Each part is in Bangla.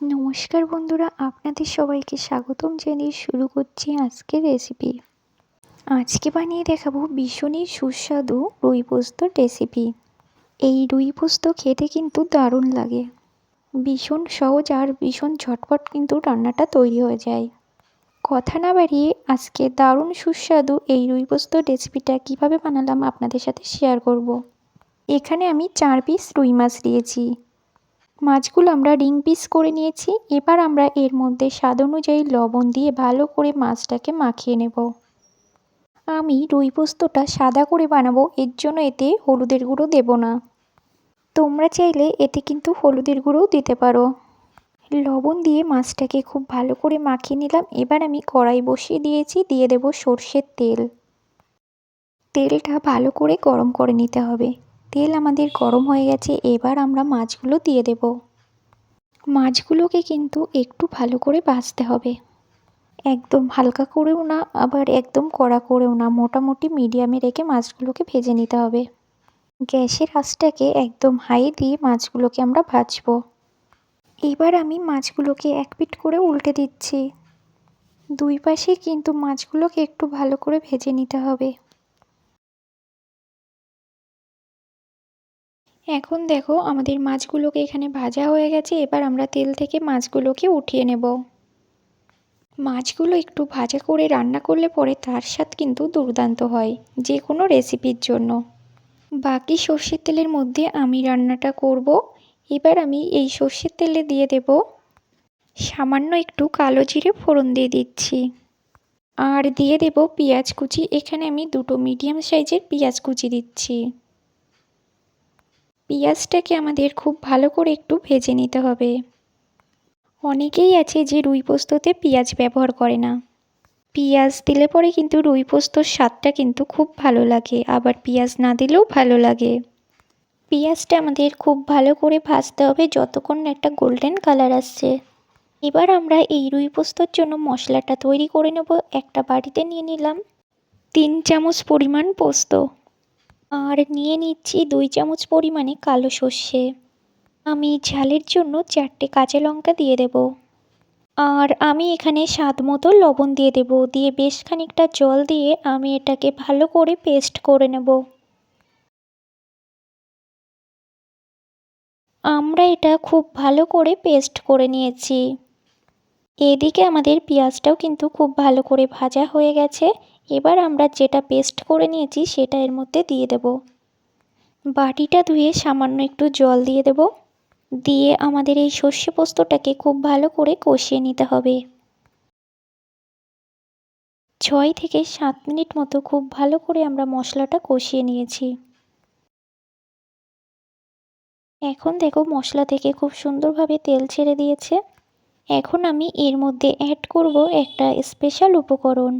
নমস্কার বন্ধুরা, আপনাদের সবাইকে স্বাগতম জানিয়ে শুরু করছি আজকের রেসিপি আজকে বানিয়ে দেখাবো ভীষণই সুস্বাদু রুই পোস্ত রেসিপি এই রুই পোস্ত খেতে কিন্তু দারুণ লাগে। ভীষণ সহজ আর ভীষণ ঝটপট কিন্তু রান্নাটা তৈরি হয়ে যায়। কথা না বাড়িয়ে আজকে দারুণ সুস্বাদু এই রুই পোস্ত রেসিপিটা কীভাবে বানালাম আপনাদের সাথে শেয়ার করব। এখানে আমি চার পিস রুই মাছ দিয়েছি। মাছগুলো আমরা রিং পিস করে নিয়েছি। এবার আমরা এর মধ্যে স্বাদ অনুযায়ী লবণ দিয়ে ভালো করে মাছটাকে মাখিয়ে নেব। আমি রুই পোস্তটা সাদা করে বানাবো, এর জন্য এতে হলুদের গুঁড়ো দেব না। তোমরা চাইলে এতে কিন্তু হলুদের গুঁড়োও দিতে পারো। লবণ দিয়ে মাছটাকে খুব ভালো করে মাখিয়ে নিলাম। এবার আমি কড়াই বসিয়ে দিয়েছি, দিয়ে দেব সর্ষের তেল। তেলটা ভালো করে গরম করে নিতে হবে। তেল আমাদের গরম হয়ে গেছে, এবার আমরা মাছগুলো দিয়ে দেব। মাছগুলোকে কিন্তু একটু ভালো করে ভাজতে হবে। একদম হালকা করেও না, আবার একদম কড়া করেও না, মোটামুটি মিডিয়ামে রেখে মাছগুলোকে ভেজে নিতে হবে। গ্যাসের আঁচটাকে একদম হাই দিয়ে মাছগুলোকে আমরা ভাজবো। এবার আমি মাছগুলোকে এক পিট করে উল্টে দিচ্ছি। দুই পাশে কিন্তু মাছগুলোকে একটু ভালো করে ভেজে নিতে হবে। এখন দেখো, আমাদের মাছগুলোকে এখানে ভাজা হয়ে গেছে, এবার আমরা তেল থেকে মাছগুলোকে উঠিয়ে নেব। মাছগুলো একটু ভাজা করে রান্না করলে পরে তার স্বাদ কিন্তু দুর্দান্ত হয় যে কোনো রেসিপির জন্য। বাকি সর্ষের তেলের মধ্যে আমি রান্নাটা করব। এবার আমি এই সর্ষের তেলে দিয়ে দেব সামান্য একটু কালো জিরে ফোড়ন দিয়ে দিচ্ছি। আর দিয়ে দেব পেঁয়াজ কুচি, এখানে আমি দুটো মিডিয়াম সাইজের পেঁয়াজ কুচি দিচ্ছি। পেঁয়াজটাকে আমাদের খুব ভালো করে একটু ভেজে নিতে হবে। অনেকেই আছে যে রুই পোস্ততে পেঁয়াজ ব্যবহার করে না। পেঁয়াজ দিলে পরে কিন্তু রুই পোস্তর স্বাদটা কিন্তু খুব ভালো লাগে, আবার পেঁয়াজ না দিলেও ভালো লাগে। পেঁয়াজটা আমাদের খুব ভালো করে ভাজতে হবে যতক্ষণ একটা গোল্ডেন কালার আসছে। এবার আমরা এই রুই পোস্তর জন্য মশলাটা তৈরি করে নেব, একটা বাড়িতে নিয়ে নিলাম। তিন চামচ পরিমাণ পোস্ত। আর নিয়ে নিচ্ছি দুই চামচ পরিমাণে কালো সর্ষে। আমি ঝালের জন্য চারটে কাঁচা লঙ্কা দিয়ে দেব। আর আমি এখানে স্বাদ মতো লবণ দিয়ে দেব। দিয়ে বেশ খানিকটা জল দিয়ে আমি এটাকে ভালো করে পেস্ট করে নেব। আমরা এটা খুব ভালো করে পেস্ট করে নিয়েছি। এদিকে আমাদের পেঁয়াজটাও কিন্তু খুব ভালো করে ভাজা হয়ে গেছে। এবার আমরা যেটা পেস্ট করে নিয়েছি সেটা এর মধ্যে দিয়ে দেব। বাটিটা ধুয়ে সামান্য একটু জল দিয়ে দেব। দিয়ে আমাদের এই সর্ষে পোস্তটাকে খুব ভালো করে কষিয়ে নিতে হবে। ছয় থেকে সাত মিনিট মতো খুব ভালো করে আমরা মশলাটা কষিয়ে নিয়েছি। এখন দেখো মশলা থেকে খুব সুন্দরভাবে তেল ছেড়ে দিয়েছে। এখন আমি এর মধ্যে অ্যাড করব একটা স্পেশাল উপকরণ।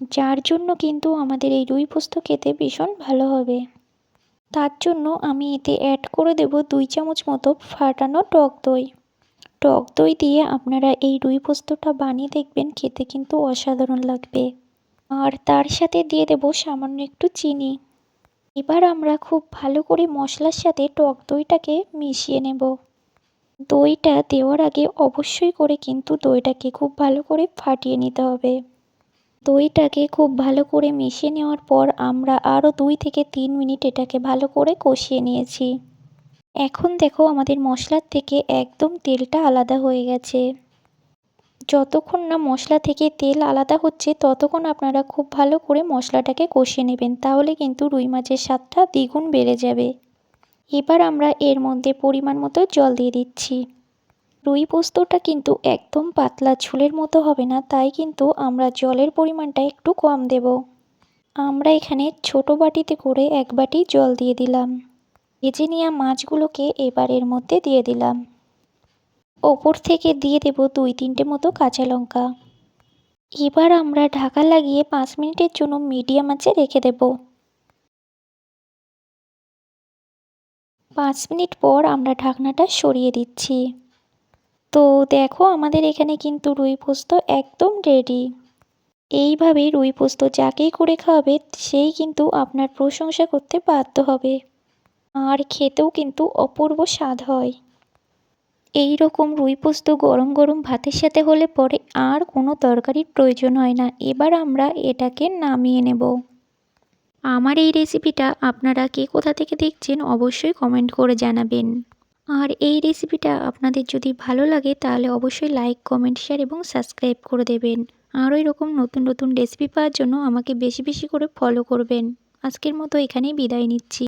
যার জন্য কিন্তু আমাদের এই রুই পোস্ত খেতে ভীষণ ভালো হবে। তার জন্য আমি এতে অ্যাড করে দেব দুই চামচ মতো ফাটানো টক দই। টক দই দিয়ে আপনারা এই রুই পোস্তটা বানিয়ে দেখবেন, খেতে কিন্তু অসাধারণ লাগবে। আর তার সাথে দিয়ে দেব সামান্য একটু চিনি। এবার আমরা খুব ভালো করে মশলার সাথে টক দইটাকে মিশিয়ে নেব। দইটা দেওয়ার আগে অবশ্যই করে কিন্তু দইটাকে খুব ভালো করে ফাটিয়ে নিতে হবে। দইটাকে খুব ভালো করে মিশিয়ে নেওয়ার পর আমরা আরও দুই থেকে তিন মিনিট এটাকে ভালো করে কষিয়ে নিয়েছি। এখন দেখো আমাদের মশলার থেকে একদম তেলটা আলাদা হয়ে গেছে। যতক্ষণ না মশলা থেকে তেল আলাদা হচ্ছে, ততক্ষণ আপনারা খুব ভালো করে মশলাটাকে কষিয়ে নেবেন, তাহলে কিন্তু রুই মাছের স্বাদটা দ্বিগুণ বেড়ে যাবে। এবার আমরা এর মধ্যে পরিমাণ মতো জল দিয়ে দিচ্ছি। রুই পোস্তটা কিন্তু একদম পাতলা ঝোলের মতো হবে না, তাই কিন্তু আমরা জলের পরিমাণটা একটু কম দেব। আমরা এখানে ছোট বাটিতে করে এক বাটি জল দিয়ে দিলাম। ভেজে নেওয়া মাছগুলোকে এবার এর মধ্যে দিয়ে দিলাম। ওপর থেকে দিয়ে দেব দুই তিনটে মতো কাঁচা লঙ্কা। এবার আমরা ঢাকা লাগিয়ে পাঁচ মিনিটের জন্য মিডিয়াম আঁচে রেখে দেব। পাঁচ মিনিট পর আমরা ঢাকনাটা সরিয়ে দিচ্ছি। তো দেখো আমাদের এখানে কিন্তু রুই পোস্ত একদম রেডি এইভাবে রুই পোস্ত যাকেই করে খাওয়াবে, সেই কিন্তু আপনার প্রশংসা করতে বাধ্য হবে। আর খেতেও কিন্তু অপূর্ব স্বাদ হয়। এই রকম রুই পোস্ত গরম গরম ভাতের সাথে হলে পরে আর কোনো তরকারির প্রয়োজন হয় না। এবার আমরা এটাকে নামিয়ে নেব। আমার এই রেসিপিটা আপনারা কে কোথা থেকে দেখছেন অবশ্যই কমেন্ট করে জানাবেন। আর এই রেসিপিটা আপনাদের যদি ভালো লাগে, তাহলে অবশ্যই লাইক কমেন্ট শেয়ার এবং সাবস্ক্রাইব করে দেবেন। আরও এরকম নতুন নতুন রেসিপি পাওয়ার জন্য আমাকে বেশি বেশি করে ফলো করবেন। আজকের মতো এখানেই বিদায় নিচ্ছি।